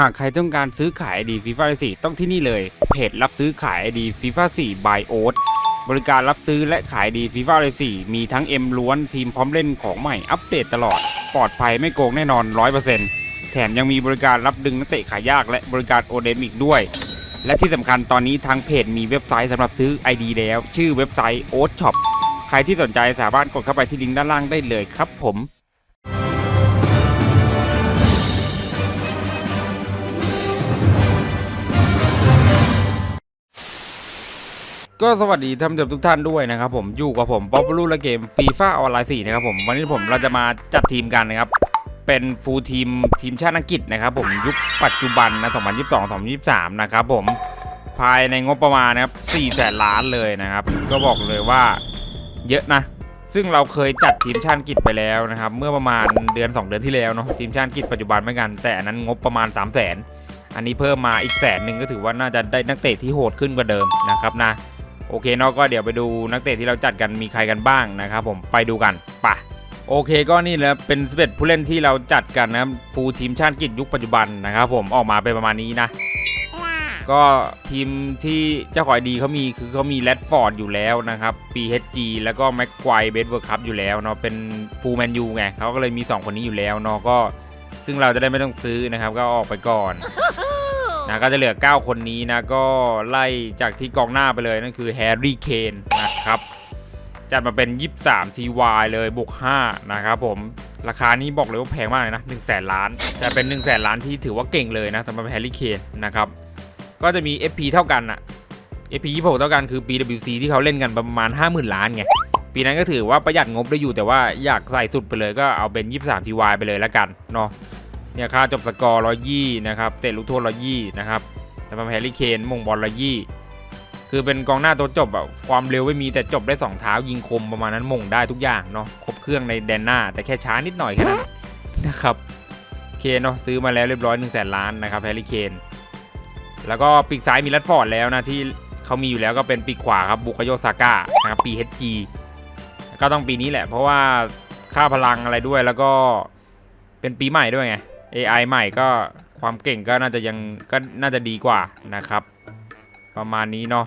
หากใครต้องการซื้อขาย ID FIFA 4ต้องที่นี่เลย เพจรับซื้อขาย ID FIFA 4 by o a t บริการรับซื้อและขาย ID FIFA 4มีทั้ง M ล้วนทีมพร้อมเล่นของใหม่อัปเดตตลอด ปลอดภัยไม่โกงแน่นอน 100%แถมยังมีบริการรับดึงนักเตะขายยากและบริการโอเดมิกด้วย และที่สำคัญตอนนี้ทางเพจมีเว็บไซต์สำหรับซื้อ ID แล้ว ชื่อเว็บไซต์ o a t Shop ใครที่สนใจสามารถกดเข้าไปที่ลิงก์ด้านล่างได้เลยครับผม ก็สวัสดีท่านผู้ชมทุกท่านด้วยนะครับผมอยู่กับผมป๊อปลูและเกมฟีฟ่าออนไลน์4นะครับผมวันนี้ผมเราจะมาจัดทีมกันนะครับ เป็นฟูลทีมทีมชาติอังกฤษนะครับผมยุคปัจจุบันนะ 2022 2023 นะครับผมภายในงบประมาณนะครับ4แสนล้านเลยนะครับ ก็บอกเลยว่าเยอะนะ ซึ่งเราเคยจัดทีมชาติอังกฤษไปแล้วนะครับ เมื่อประมาณเดือน 2 เดือนที่แล้วเนาะทีมชาติอังกฤษปัจจุบันเหมือนกันแต่อันนั้นงบประมาณ 3 0 0 0 0นอันนี้เพิ่มมาอีกแสนหนึ่งก็ถือว่าน่าจะได้นักเตะที่โหดขึ้นกว่าเดิมนะครับนะ โอเคเนาะก็เดี๋ยวไปดูนักเตะที่เราจัดกันมีใครกันบ้างนะครับผมไปดูกันปะโอเคก็นี่แหละเป็น11ผู้เล่นที่เราจัดกันนะครับฟูลทีมชาติอังกฤษยุคปัจจุบันนะครับผมออกมาเป็นประมาณนี้นะ ก็ทีมที่เจ้าขอยดีเขามีคือเขามีแรดฟอร์ดอยู่แล้วนะครับ PHG แล้วก็แม็กควายเบสเวิร์คัพอยู่แล้วเนาะเป็นฟูลแมนยูไงเขาก็เลยมี 2 คนนี้อยู่แล้วเนาะก็ ซึ่งเราจะได้ไม่ต้องซื้อนะครับก็ออกไปก่อน นะก็จะเหลือ 9 คนนี้นะก็ไล่จากที่กองหน้าไปเลยนั่นคือแฮร์รี่เคนนะครับจัดมาเป็น 23 TY เลยบวก5นะครับผมราคานี้บอกเลยว่าแพงมากเลยนะ1 0 0 0 0แสนล้านแต่เป็น1 0 0 0 0แสนล้านที่ถือว่าเก่งเลยนะสำหรับแฮร์รี่เคนนะครับก็จะมี FP เท่ากันอะ FP 26เท่ากันคือ PWC ที่เขาเล่นกันประมาณ 50,000 ล้านไงปีนั้นก็ถือว่าประหยัดงบได้อยู่แต่ว่าอยากใส่สุดไปเลยก็เอาเป็น 23 TY ไปเลยแล้วกันเนาะ เนี่ยค่าจบสกอร์ร้อยยี่นะครับเตะลูกโทษร้อยยี่นะครับแต่มาแฮร์รี่เคนมงบอลร้อยยี่คือเป็นกองหน้าตัวจบแบบความเร็วไม่มีแต่จบได้สองเท้ายิงคมประมาณนั้นมงได้ทุกอย่างเนาะครบเครื่องในแดนหน้า แต่แค่ช้านิดหน่อยแค่นั้นนะครับเคนเนาะซื้อมาแล้วเรียบร้อย1นึ่งแสนล้านนะครับแฮร์รี่เคนแล้วก็ปีกซ้ายมีรัดฟอร์ดแล้วนะที่เขามีอยู่แล้วก็เป็นปีกขวาครับบุคโยซาก้านะครับ PHG ก็ต้องปีนี้แหละ เพราะว่าค่าพลังอะไรด้วยแล้วก็เป็นปีใหม่ด้วยไง AI ใหม่ก็ความเก่งก็น่าจะยังก็น่าจะดีกว่านะครับ ประมาณนี้เนาะ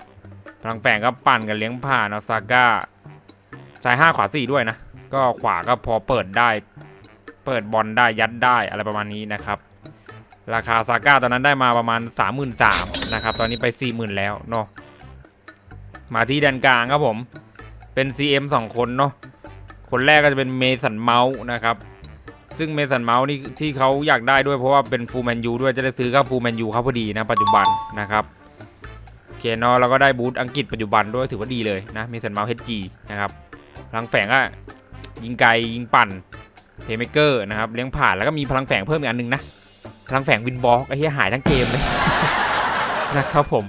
พลังแฝงก็ปั่นกันเลี้ยงผ่านเนาะซาก้าสาย5ขวา4ด้วยนะ ก็ขวาก็พอเปิดได้ เปิดบอลได้ยัดได้อะไรประมาณนี้นะครับ ราคาซาก้าตอนนั้นได้มาประมาณ 33,000นะครับ ตอนนี้ไป 40,000 แล้วเนาะมาที่แดนกลางครับผมเป็น CM 2 คนเนาะคนแรกก็จะเป็นเมสันเมาส์นะครับ ซึ่งเมสันเมาส์นี่ที่เขาอยากได้ด้วยเพราะว่าเป็นฟูลแมนยูด้วยจะได้ซื้อกับฟูลแมนยูเขาพอดีนะปัจจุบันนะครับเคเนาะเราก็ได้บูธอังกฤษปัจจุบันด้วยถือว่าดีเลยนะเมสันเมาส์ HG นะครับพลังแฝงก็ยิงไกลยิงปั่นเพย์เมเกอร์นะครับเลี้ยงผ่านแล้วก็มีพลังแฝงเพิ่มอีกอันหนึงนะพลังแฝงวินบล็อกไอ้เหี้ยหายทั้งเกมเลยนะครับผม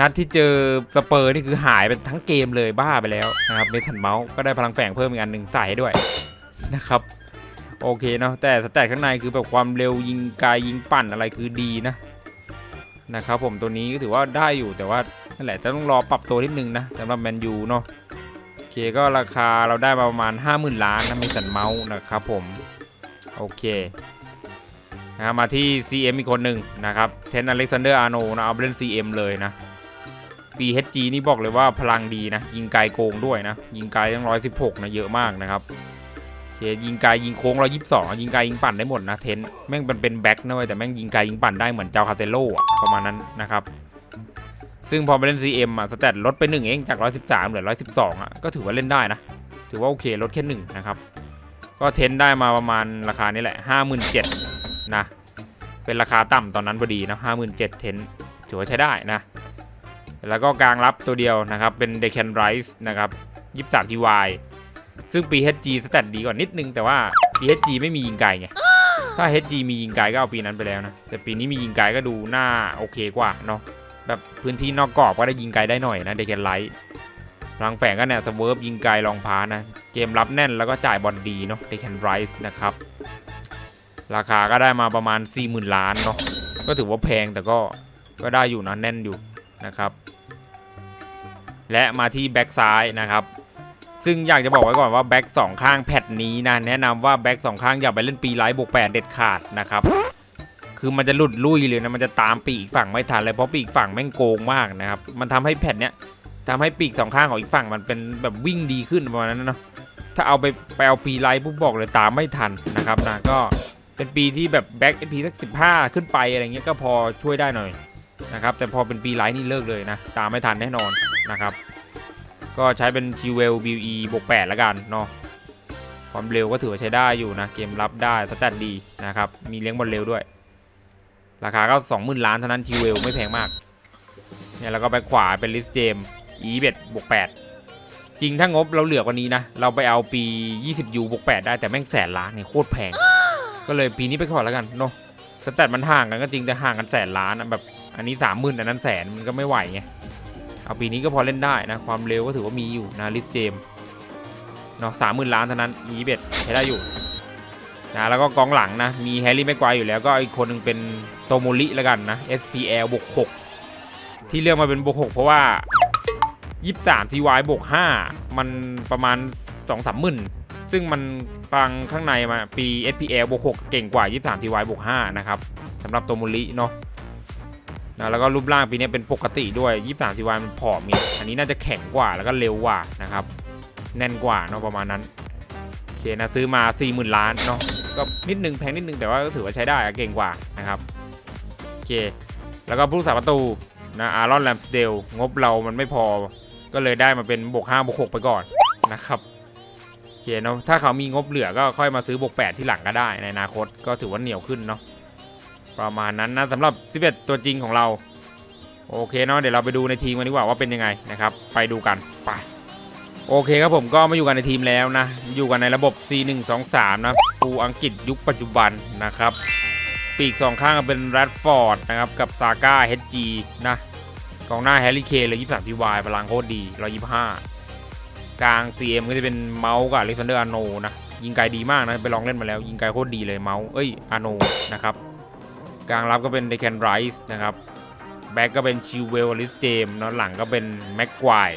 นัดที่เจอสเปอร์นี่คือหายไปทั้งเกมเลยบ้าไปแล้วนะครับเมสันเมาส์ก็ได้พลังแฝงเพิ่มอีกอันหนึ่งใส่ด้วยนะครับ โอเคเนาะแต่สแตทข้างในคือแบบความเร็วยิงไกลยิงปั่นอะไรคือดีนะนะครับผมตัวนี้ก็ถือว่าได้อยู่แต่ว่านั่นแหละจะต้องรอปรับตัวนิดนึงนะสำหรับแมนยูเนาะโอเคก็ราคาเราได้มาประมาณ 50,000 ล้านนะมีสันเมาส์นะครับผมโอเคนะมาที่ CM อีกคนหนึ่งนะครับเทนอเล็กซานเดอร์อาร์โนนะเอาไปเล่น CM เลยนะ BHG นี่บอกเลยว่าพลังดีนะ ยิงไกลโกงด้วยนะ ยิงไกลตั้งร้อยสิบหกนะ เยอะมากนะครับ เคยิงไกลยิงโค้งร้อยยี่สิบสองยิงไกลยิงปั่นได้หมดนะเทนแม่งเป็นเป็นแบ็คนะเว้ยแต่แม่งยิงไกลยิงปั่นได้เหมือนเจ้าคาเซโลอะประมาณนั้นนะครับซึ่งพอไปเล่น CM อะสแตทลดไปหนึ่งเองจากร้อยสิบสามเหลือร้อยสิบสองอะ ก็ถือว่าเล่นได้นะ ถือว่าโอเคลดแค่หนึ่งนะครับ ก็เทนได้มาประมาณราคานี้แหละห้าหมื่นเจ็ดนะ เป็นราคาต่ำตอนนั้นพอดีนะห้าหมื่นเจ็ดเทนถือว่าใช้ได้นะ แล้วก็กลางรับตัวเดียวนะครับ เป็นเด c คนไรส์นะครับ 23 TY ซึ่ง PHG สแตทดีกว่านิดนึง แต่ว่า PHG ไม่มียิงไกลไง ถ้า HG มียิงไกลก็เอาปีนั้นไปแล้วนะ แต่ปีนี้มียิงไกลก็ดูหน่าโอเคกว่าเนาะ แบบพื้นที่นอกกรอบก็ได้ยิงไกลได้หน่อยนะเด c คนไ i ท์พลังแฝงก็เนี่ยสเวิร์ฟยิงไกลลองพานะ เกมรับแน่นแล้วก็จ่ายบอลดีเนาะเด c คนไรส์นะครับ ราคาก็ได้มาประมาณ 40,000 ล้านเนาะ ก็ถือว่าแพงแต่ก็ก็ได้อยู่นะแน่นอยู่นะครับ และมาที่แบ็กซ้ายนะครับ ซึ่งอยากจะบอกไว้ก่อนว่าแบ็กสองข้างแพทนี้นะแนะนำว่าแบ็กสองข้างอย่าไปเล่นปีไลท์บวกแปดเด็ดขาดนะครับคือมันจะหลุดลุยเลยนะมันจะตามปีกอีกฝั่งไม่ทันเลยเพราะปีกอีกฝั่งแม่งโกงมากนะครับมันทำให้แผ่นเนี้ยทำให้ปีกสองข้างของอีกฝั่งมันเป็นแบบวิ่งดีขึ้นประมาณนั้นเนาะถ้าเอาไปไปเอาปีไลท์ปุ๊บบอกเลยตามไม่ทันนะครับนะก็เป็นปีที่แบบแบ็กเอพีสักสิบห้าขึ้นไปอะไรเงี้ยก็พอช่วยได้หน่อยนะครับแต่พอเป็นปีไลท์นี่เลิกเลยนะตามไม่ทันแน่นอนนะครับ ก็ใช้เป็นชิเวลบิวอีบวกแปดแล้วกันเนาะความเร็วก็ถือว่าใช้ได้อยู่นะ เกมรับได้สแตทดีนะครับ มีเลี้ยงบอลเร็วด้วย ราคาก็ 20,000 ล้านเท่านั้นชิเวลไม่แพงมากเนี่ยแล้วก็ไปขวาเป็นลิสเจมอีเบ็ดบวกแปดจริงถ้างบเราเหลือกว่านี้นะ เราไปเอาปี 20ยูบวกแปดได้แต่แม่งแสนล้านเนี่ยโคตรแพง ก็เลยปีนี้ไปก่อนแล้วกันเนาะสแตทมันห่างกันก็จริงแต่ห่างกันแสนล้านอะแบบอันนี้30,000อันนั้นแสนมันก็ไม่ไหวไง เอาปีนี้ก็พอเล่นได้นะ ความเร็วก็ถือว่ามีอยู่นะลิสเจมเนาะสามหมื่นล้านเท่านั้นอีเบ็ดใช้ได้อยู่นะแล้วก็กองหลังนะ มีแฮร์รี่แม็กควายอยู่แล้วก็อีกคนหนึ่งเป็นโตโมริแล้วกันนะ SPL บวก6ที่เลือกมาเป็นบวก6เพราะว่า 23 TY บวก5มันประมาณ 2 3หมื่นซึ่งมันปังข้างในมาปี SPL บวก6เก่งกว่า 23 TY บวก5นะครับสำหรับโตโมริเนาะ นะแล้วก็รูปร่างปีนี้เป็นปกติด้วย 23ทีวายมันผอมมีอันนี้น่าจะแข็งกว่าแล้วก็เร็วกว่านะครับ แน่นกว่าเนาะประมาณนั้นโอเคนะซื้อมา 40,000 ล้านเนาะก็นิดนึงแพงนิดนึงแต่ว่าก็ถือว่าใช้ได้เก่งกว่านะครับโอเค แล้วก็ผู้สาประตูนะอารอนแลมสเดลงบเรามันไม่พอก็เลยได้มาเป็นบวก5บวก6ไปก่อนนะครับโอเคเนาะถ้าเขามีงบเหลือก็ค่อยมาซื้อบวก8ที่หลังก็ได้ในอนาคตก็ถือว่าเหนียวขึ้นเนาะ ประมาณนั้นนะสำหรับ 11 ตัวจริงของเรา โอเคเนาะเดี๋ยวเราไปดูในทีมกันดีกว่าว่าเป็นยังไงนะครับ ไปดูกันไปโอเคครับผมก็มาอยู่กันในทีมแล้วนะ อยู่กันในระบบ C123 นะฟูอังกฤษยุคปัจจุบันนะครับ ปีกสองข้างเป็นแรดฟอร์ดนะครับ กับซาก้า HG นะกองหน้าแฮร์รี่เคนเลย23ทีวายพลังโคตรดี 125 กลาง CM ก็จะเป็นเมาส์กับอเล็กซานเดอร์อาโนนะ ยิงไกลดีมากนะ ไปลองเล่นมาแล้ว ยิงไกลโคตรดีเลยเมาส์เอ้ยอาโนนะครับ กลางรับก็เป็นเดค a นไรส์นะครับ แบ็กก็เป็นชิวเวลลิสเจมนะหลังก็เป็นแม็กควาย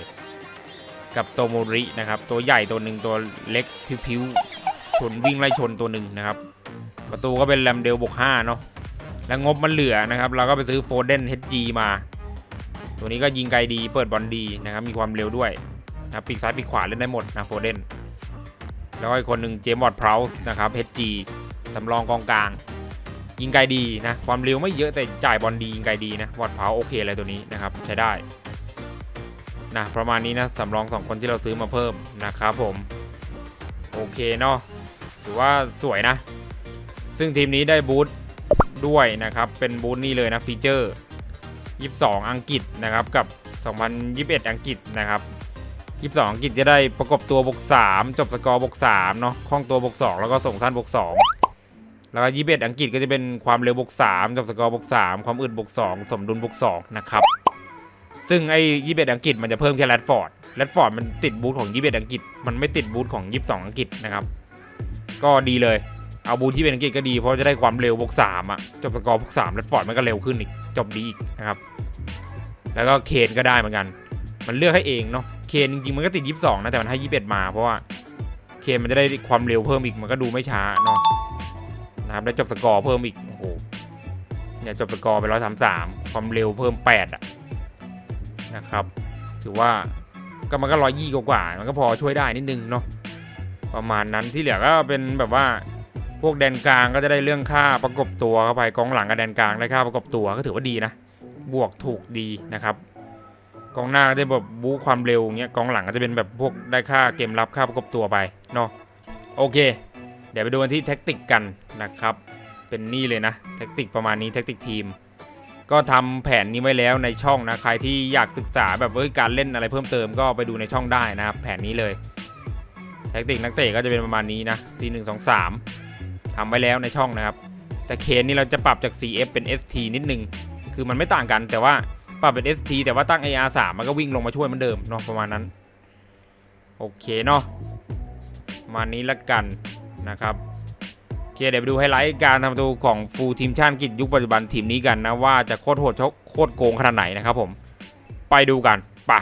กับโตโมรินะครับ ตัวใหญ่ตัวหนึ่งตัวเล็กพิ้วๆชนวิ่งไล่ชนตัวหนึ่งนะครับ ประตูก็เป็นแรมเดลบวก5เนาะแล้วงบมันเหลือนะครับเราก็ไปซื้อโฟเดน HG มา ตัวนี้ก็ยิงไกลดีเปิดบอลดีนะครับ มีความเร็วด้วยนะปีกซ้ายปีกขวาเล่นได้หมดนะโฟเดนแล้วอีกคนหนึ่งเจมส์วอร์ดพราวส์นะครับ HG สำรองกองกลาง ยิงไกลดีนะ ความเร็วไม่เยอะแต่จ่ายบอลดียิงไกลดีนะวอดเพาโอเคเลยตัวนี้นะครับใช้ได้นะประมาณนี้นะสำรองสองคนที่เราซื้อมาเพิ่มนะครับผม โอเคเนาะถือว่าสวยนะ ซึ่งทีมนี้ได้บูทด้วยนะครับ เป็นบูทนี่เลยนะฟีเจอร์ 22 อังกฤษนะครับกับ 2021 อังกฤษนะครับ22 อังกฤษจะได้ประกบตัวบวก3จบสกอร์บวก3เนาะคล่องตัวบวก2แล้วก็ส่งสั้นบวก2 แล้วก็ยี่สิบอังกฤษก็จะเป็นความเร็วบวกสามกับสกอร์บวกสามความอึดบวกสองสมดุลบวกสองนะครับ ซึ่งไอ้ยี่สิบอังกฤษมันจะเพิ่มแค่แรดฟอร์ดแรดฟอร์ดมันติดบูทของยี่สิบอังกฤษ มันไม่ติดบูทของยี่สิบสองอังกฤษนะครับ ก็ดีเลย เอาบูทที่เป็นอังกฤษก็ดีเพราะจะได้ความเร็วบวกสามอะจบสกอร์บวกสามแรดฟอร์ดมันก็เร็วขึ้นอีกจบดีอีกนะครับ แล้วก็เคนก็ได้เหมือนกัน มันเลือกให้เองเนาะเคนจริงๆมันก็ติดยี่สิบสองนะแต่มันให้ยี่สิบเอ็ดมา เพราะว่าเคนมันจะได้ความเร็วเพิ่มอีกมันก็ดูไม่ช้าเนาะ นะครับได้จบสกอร์เพิ่มอีกโอ้โหเนี่ยจบสกอร์ไปร้อยสามสามความเร็วเพิ่มแปดอะนะครับ ถือว่าก็มันก็ร้อยยี่กว่ามันก็พอช่วยได้นิดนึงเนาะประมาณนั้นที่เหลือก็เป็นแบบว่าพวกแดนกลางก็จะได้เรื่องค่าประกบตัวเข้าไปกองหลังกับแดนกลางได้ค่าประกบตัวก็ถือว่าดีนะ บวกถูกดีนะครับกองหน้าก็จะแบบบู๊ความเร็วเงี้ยกองหลังก็จะเป็นแบบพวกได้ค่าเกมรับค่าประกบตัวไปเนาะโอเค เดี๋ยวไปดูกันที่แท็กติกกันนะครับ เป็นนี่เลยนะแท็กติกประมาณนี้แท็กติกทีม ก็ทำแผนนี้ไว้แล้วในช่องนะใครที่อยากศึกษาแบบเอ้ยการเล่นอะไรเพิ่มเติมก็ไปดูในช่องได้นะครับแผนนี้เลยแท็กติกนักเตะก็จะเป็นประมาณนี้นะ C 1 2 3ทำไว้แล้วในช่องนะครับ แต่เคนนี่เราจะปรับจาก CF เป็น ST นิดนึง คือมันไม่ต่างกันแต่ว่าปรับเป็น ST แต่ว่าตั้ง AR 3มันก็วิ่งลงมาช่วยเหมือนเดิมเนาะประมาณนั้น โอเคเนาะประมาณนี้ละกัน นะครับโอเคเดี๋ยวไปดูไฮไลท์การทำประตูของฟูลทีมชาติอังกฤษยุคปัจจุบันทีมนี้กันนะว่าจะโคตรโหดโคตรโกงขนาดไหนนะครับผมไปดูกันปะ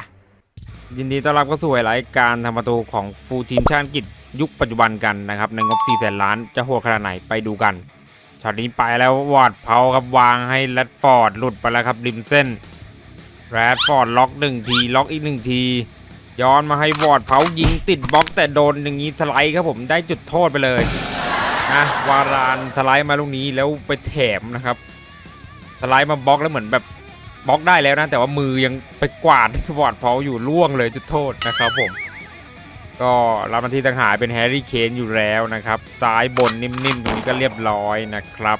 ยินดีต้อนรับเข้าสู่ไฮไลท์การทำประตูของฟูลทีมชาติอังกฤษยุคปัจจุบันกันนะครับในงบ4แสนล้านจะโหดขนาดไหนไปดูกันช็อตนี้ไปแล้ววอร์ดเพาครับวางให้แรดฟอร์ดหลุดไปแล้วครับริมเส้นแรดฟอร์ดล็อกหนึ่งทีล็อกอีกหนึ่งที ย้อนมาให้วอร์ดเผายิงติดบล็อกแต่โดนอย่างนี้สไลด์ครับผมได้จุดโทษไปเลยนะวารานสไลด์มาลูกนี้แล้วไปแถมนะครับ สไลด์มาบล็อกแล้วเหมือนแบบบล็อกได้แล้วนะ แต่ว่ามือยังไปกวาดวอร์ดเผาอยู่ล่วงเลยจุดโทษนะครับผมก็รับหน้าที่ต่างหากเป็นแฮร์รี่เคนอยู่แล้วนะครับซ้ายบนนิ่มๆตรงนี้ก็เรียบร้อยนะครับ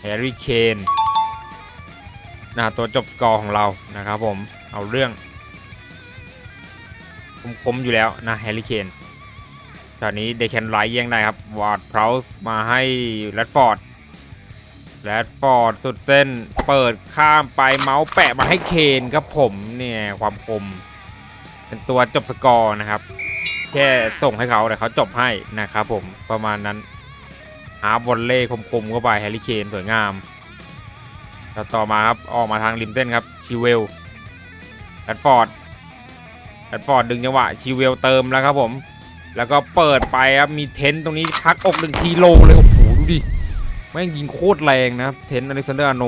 แฮร์รี่เคนนะตัวจบสกอร์ของเรานะครับผมเอาเรื่อง คมๆอยู่แล้วนะแฮร์รี่เคนตอนนี้เดคแคนไลท์แย่งได้ครับวอร์ดพราวส์มาให้แรดฟอร์ดแรดฟอร์ดสุดเส้นเปิดข้ามไปเมาส์แปะมาให้เคนครับผมเนี่ยความคม เป็นตัวจบสกอร์นะครับ แค่ส่งให้เขาแต่เขาจบให้นะครับผมประมาณนั้นหาบอลเล่คมๆเข้าไปแฮร์รี่เคนสวยงามแล้วต่อมาครับออกมาทางริมเส้นครับชิเวลแรดฟอร์ด แรดฟอร์ดดึงจังหวะชิเวลเติมแล้วครับผม แล้วก็เปิดไปครับมีเทนต์ตรงนี้พักอกหนึ่งทีโลเลยโอ้โหดูดิแม่งยิงโคตรแรงนะครับเทนต์อเล็กซานเดอร์อโน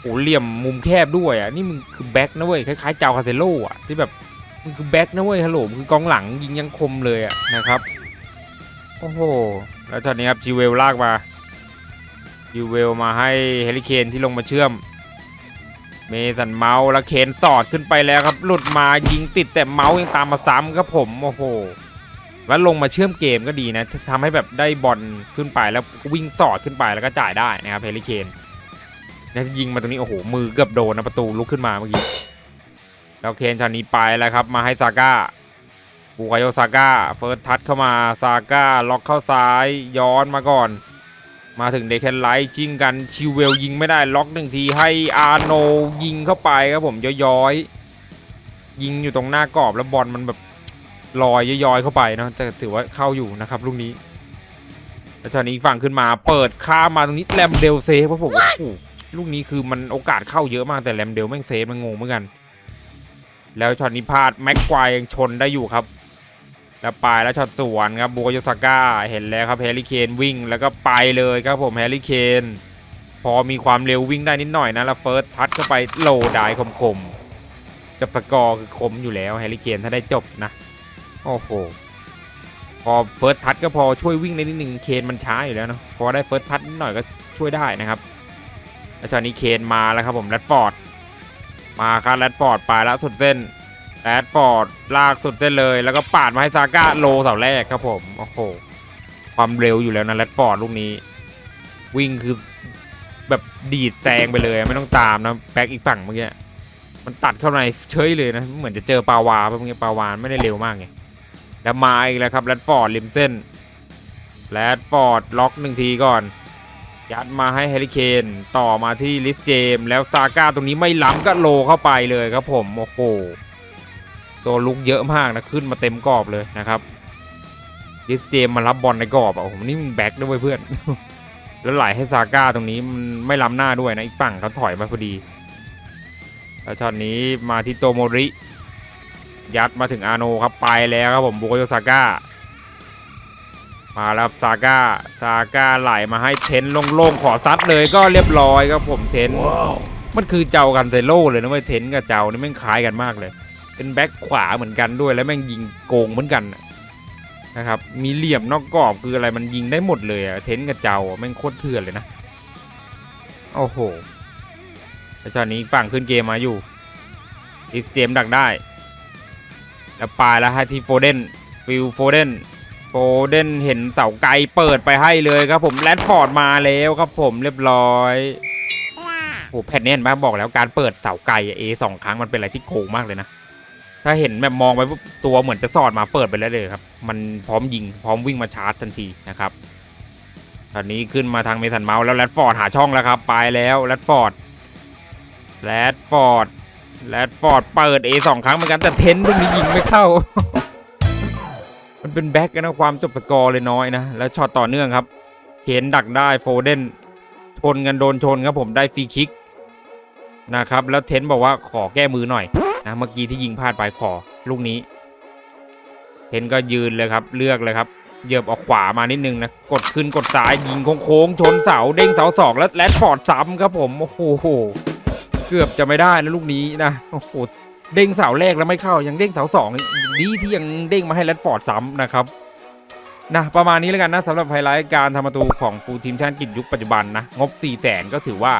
โอ้เหลี่ยมมุมแคบด้วยอะนี่มึงคือแบ็คนะเว้ยคล้ายๆเจ้าคาเซโลอะที่แบบมันคือแบ็คนะเว้ยฮัลโหลคือกองหลังยิงยังคมเลยอะนะครับโอ้โหแล้วตอนนี้ครับจิเวลลากมาจิเวลมาให้เฮลิเคนที่ลงมาเชื่อม เมสันเมาส์แล้วเคนตอดขึ้นไปแล้วครับ หลุดมายิงติดแต่เมาส์ยังตามมาซ้ำครับผมโอ้โหแล้วลงมาเชื่อมเกมก็ดีนะทำให้แบบได้บอลขึ้นไปแล้ววิ่งสอดขึ้นไปแล้วก็จ่ายได้นะครับเฮลิเคนแล้วยิงมาตรงนี้โอ้โหมือเกือบโดนนะประตูลุกขึ้นมาเมื่อกี้แล้วเคนชานี้ไปแล้วครับ มาให้ซาก้าบูกายโยซาก้าเฟิร์สทัชเข้ามาซาก้าล็อกเข้าซ้ายย้อนมาก่อน มาถึงเดคแคนไลท์จิ้งกันชิวเวลยิงไม่ได้ล็อกหนึ่งทีให้อาร์โนยิงเข้าไปครับผมย้อยๆยิงอยู่ตรงหน้ากรอบแล้วบอลมันแบบลอยย้อยๆเข้าไปเนอะแต่ถือว่าเข้าอยู่นะครับลูกนี้แล้วชานี้ฝั่งขึ้นมาเปิดข้ามมาตรงนี้แรมเดลเซฟครับผมโอ้โหลูกนี้คือมันโอกาสเข้าเยอะมากแต่แรมเดลแม่งเซฟมันงงเหมือนกัน แล้วช็อตนี้พลาดแม็กควายยังชนได้อยู่ครับ แล้วไปแล้วช็อตสวนครับบูโกโยซาก้าเห็นแล้วครับแฮร์รี่เคนวิ่งแล้วก็ไปเลยครับผมแฮร์รี่เคนพอมีความเร็ววิ่งได้นิดหน่อยนะแล้วเฟิร์สทัชเข้าไปโลได้คมๆจับสกอร์คือคมอยู่แล้วแฮร์รี่เคนถ้าได้จบนะ โอ้โหพอเฟิร์สทัชก็พอช่วยวิ่งได้นิดหนึ่งเคนมันช้าอยู่แล้วเนาะพอได้เฟิร์สทัชนิดหน่อยก็ช่วยได้นะครับแล้วช็อตนี้เคนมาแล้วครับผมแรดฟอร์ดมาครับแรดฟอร์ดไปแล้วสุดเส้น แรดฟอร์ดลากสุดเส้นเลย แล้วก็ปาดมาให้ซาก้าโลเสาแรกครับผม โอ้โห ความเร็วอยู่แล้วนะแรดฟอร์ดลูกนี้ วิ่งคือแบบดีดแซงไปเลยไม่ต้องตามนะแบ็กอีกฝั่งเมื่อกี้มันตัดเข้าในเฉยเลยนะ เหมือนจะเจอปาวาเมื่อกี้ปาวานไม่ได้เร็วมากไงแล้วมาอีกแล้วครับแรดฟอร์ดริมเส้นแรดฟอร์ดล็อกหนึ่งทีก่อน ยัดมาให้แฮร์รี่เคนต่อมาที่ลิสเจม แล้วซาก้าตรงนี้ไม่ล้ำก็โลเข้าไปเลยครับผม โอ้โห ตัวลุกเยอะมากนะขึ้นมาเต็มกรอบเลยนะครับลิสเจมส์มารับบอลในกรอบอะโอ้โหนี่มึงแบ็คด้วยเพื่อน แล้วไหลให้ซาก้าตรงนี้มันไม่ล้ำหน้าด้วยนะอีกฝั่งเขาถอยมาพอดี แล้วช็อตนี้มาที่โตโมริ ยัดมาถึงอาโนครับไปแล้วครับผมบุโกโยซาก้ามาแล้วซาก้าซาก้าไหลมาให้เทนโล่งๆขอซัดเลยก็เรียบร้อยครับผมเทนมันคือเจ้ากันเซโร่เลยนะเว้ยเทนกับเจ้านี่แม่งคล้ายกันมากเลย เป็นแบ็คขวาเหมือนกันด้วยแล้วแม่งยิงโกงเหมือนกันนะครับ มีเหลี่ยมนอกกรอบคืออะไรมันยิงได้หมดเลยอะเทนกับเจ้าแม่งโคตรเถื่อนเลยนะ โอ้โหแล้วตอนนี้ฝั่งขึ้นเกมมาอยู่อิสเจมดักได้ แล้วปลายแล้วให้ที่โฟเดนฟิลโฟเดนโฟเดนเห็นเสาไกลเปิดไปให้เลยครับผมแรดฟอร์ดมาแล้วครับผมเรียบร้อยโอ้แพทเน่นมาบอกแล้วการเปิดเสาไกลเอสองครั้งมันเป็นอะไรที่โกงมากเลยนะ ถ้าเห็นแบบมองไปปุ๊บตัวเหมือนจะสอดมาเปิดไปแล้วเลยครับ มันพร้อมยิงพร้อมวิ่งมาชาร์จทันทีนะครับตอนนี้ขึ้นมาทางเมสันเมาส์แล้วแรดฟอร์ดหาช่องแล้วครับไปแล้วแรดฟอร์ดแรดฟอร์ดแรดฟอร์ดเปิดเอสองครั้งเหมือนกันแต่เทนลูกนี้ยิงไม่เข้า มันเป็นแบ็กนะความจบสกอร์เลยน้อยนะ แล้วช็อตต่อเนื่องครับเคนดักได้โฟเดนชนกันโดนชนครับผมได้ฟรีคิกนะครับ แล้วเทนบอกว่าขอแก้มือหน่อย นะเมื่อกี้ที่ยิงพลาดไปขอลูกนี้เทนก็ยืนเลยครับ เลือกเลยครับเหยียบออกขวามานิดนึงนะ กดขึ้นกดซ้ายยิงโค้งชนเสาเด้งเสาสองแล้วแรดฟอร์ดซ้ำครับผมโอ้โหเกือบจะไม่ได้นะลูกนี้นะโอ้โหเด้งเสาแรกแล้วไม่เข้ายังเด้งเสาสองดีที่ยังเด้งมาให้แรดฟอร์ดซ้ำนะครับนะประมาณนี้แล้วกันนะสำหรับไฮไลท์การทำประตูของฟูลทีมชาติกฤษยุคปัจจุบันนะงบ4ี่แสนก็ถือว่า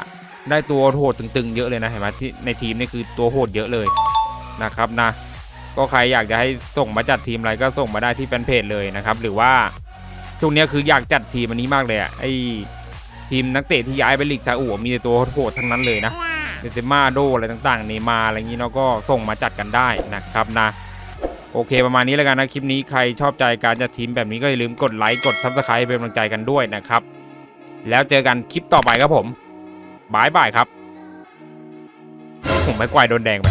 ได้ตัวโหดตึงๆเยอะเลยนะเห็นไหมที่ในทีมนี่คือตัวโหดเยอะเลย นะครับนะก็ใครอยากจะให้ส่งมาจัดทีมอะไรก็ส่งมาได้ที่แฟนเพจเลยนะครับหรือว่าช่วงนี้คืออยากจัดทีมอันนี้มากเลยอะไอทีมนักเตะที่ย้ายไปลีกซาอุอะมีแต่ตัวโหดทั้งนั้นเลยนะเดซมาโดอะไรต่างๆเนมาอะไรอย่างนี้เนาะก็ส่งมาจัดกันได้นะครับนะโอเคประมาณนี้แล้วกันนะคลิปนี้ใครชอบใจการจัดทีมแบบนี้ก็อย่าลืมกดไลค์กดซับสไครป์เป็นกำลังใจกันด้วยนะครับ แล้วเจอกันคลิปต่อไปครับผมบายบายครับผมไม่กวายโดนแดงไป